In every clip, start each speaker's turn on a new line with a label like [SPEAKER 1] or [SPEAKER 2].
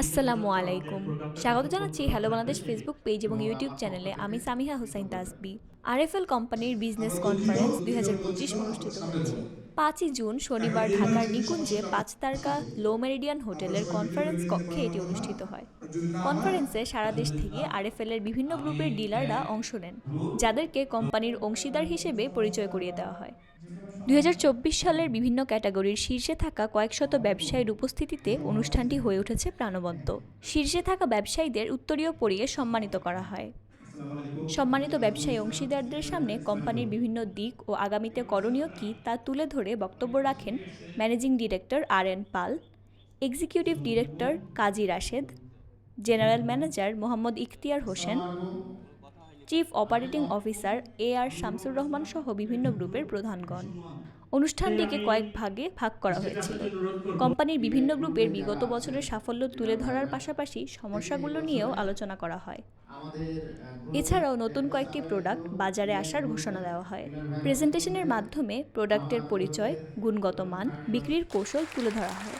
[SPEAKER 1] আসসালামু আলাইকুম। স্বাগত জানাচ্ছি হ্যালো বাংলাদেশ ফেসবুক পেজ এবং ইউটিউব চ্যানেলে আমি সামিহা হুসাইন তাসবি আরএফএল কোম্পানির বিজনেস কনফারেন্স দুই হাজার পঁচিশ অনুষ্ঠিত হয়েছে। পাঁচই জুন শনিবার ঢাকার নিকুঞ্জে পাঁচ তারকা লো মেরিডিয়ান হোটেলের কনফারেন্স কক্ষে এটি অনুষ্ঠিত হয়। কনফারেন্সে সারা দেশ থেকে আরএফএল এর বিভিন্ন গ্রুপের ডিলাররা অংশ নেন, যাদেরকে কোম্পানির অংশীদার হিসেবে পরিচয় করিয়ে দেওয়া হয়। দুই হাজার চব্বিশ সালের বিভিন্ন ক্যাটাগরির শীর্ষে থাকা কয়েকশত ব্যবসায়ীর উপস্থিতিতে অনুষ্ঠানটি হয়ে উঠেছে প্রাণবন্ত। শীর্ষে থাকা ব্যবসায়ীদের উত্তরীয় পরিয়ে সম্মানিত করা হয়। সম্মানিত ব্যবসায়ী অংশীদারদের সামনে কোম্পানির বিভিন্ন দিক ও আগামীতে করণীয় কী তা তুলে ধরে বক্তব্য রাখেন managing director R N Pal, executive director Kazi Rashed, general manager Mohammad Ikhtiar Hossain chief operating officer A R Shamsur Rahman সহ বিভিন্ন গ্রুপের প্রধানগণ। অনুষ্ঠানটিকে কয়েক ভাগে ভাগ করা হয়েছিল। কোম্পানির বিভিন্ন গ্রুপের বিগত বছরের সাফল্য তুলে ধরার পাশাপাশি সমস্যাগুলো নিয়েও আলোচনা করা হয়। এছাড়াও নতুন কয়েকটি প্রোডাক্ট বাজারে আসার ঘোষণা দেওয়া হয়। প্রেজেন্টেশনের মাধ্যমে প্রোডাক্টের পরিচয়, গুণগত মান, বিক্রির কৌশল তুলে ধরা হয়।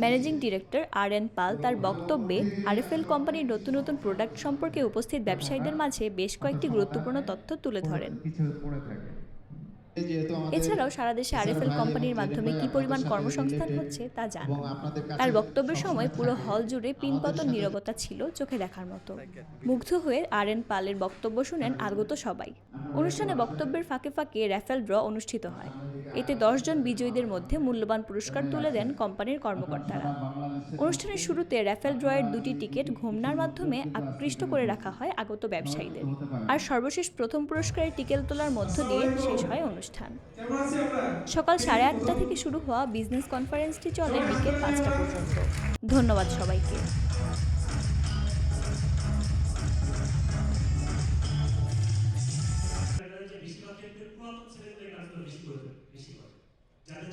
[SPEAKER 1] Managing director R N Pal তার বক্তব্যে আরএফএল কোম্পানির নতুন নতুন প্রোডাক্ট সম্পর্কে উপস্থিত ব্যবসায়ীদের মাঝে বেশ কয়েকটি গুরুত্বপূর্ণ তথ্য তুলে ধরেন। এছাড়াও সারা দেশে আরএফএল কোম্পানির মাধ্যমে কি পরিমাণ কর্মসংস্থান হচ্ছে তা
[SPEAKER 2] কাছে
[SPEAKER 1] তার বক্তব্যের সময় পুরো হল জুড়ে পিনপতন নীরবতা ছিল চোখে দেখার মতো। মুগ্ধ হয়ে আর এন পালের বক্তব্য শুনেন আগত সবাই। অনুষ্ঠানে বক্তব্যের ফাঁকে ফাঁকে র্যাফেল ড্র অনুষ্ঠিত হয়। এতে দশজন বিজয়ীদের মধ্যে মূল্যবান পুরস্কার তুলে দেন কোম্পানির কর্মকর্তারা। অনুষ্ঠানের শুরুতে র্যাফেল ড্রয়ের দুটি টিকিট ঘোমনার মাধ্যমে আকৃষ্ট করে রাখা হয় আগত ব্যবসায়ীদের। আর সর্বশেষ প্রথম পুরস্কারের টিকেল তোলার মধ্য দিয়ে শেষ হয় অনুষ্ঠান। সকাল সাড়ে আটটা থেকে শুরু হওয়া বিজনেস কনফারেন্সটি চলে বিকেল পাঁচটা পর্যন্ত। ধন্যবাদ সবাইকে।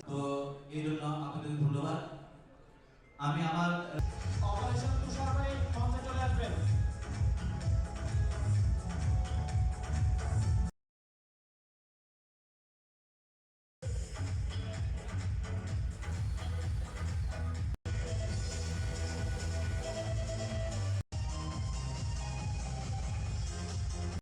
[SPEAKER 3] তো এই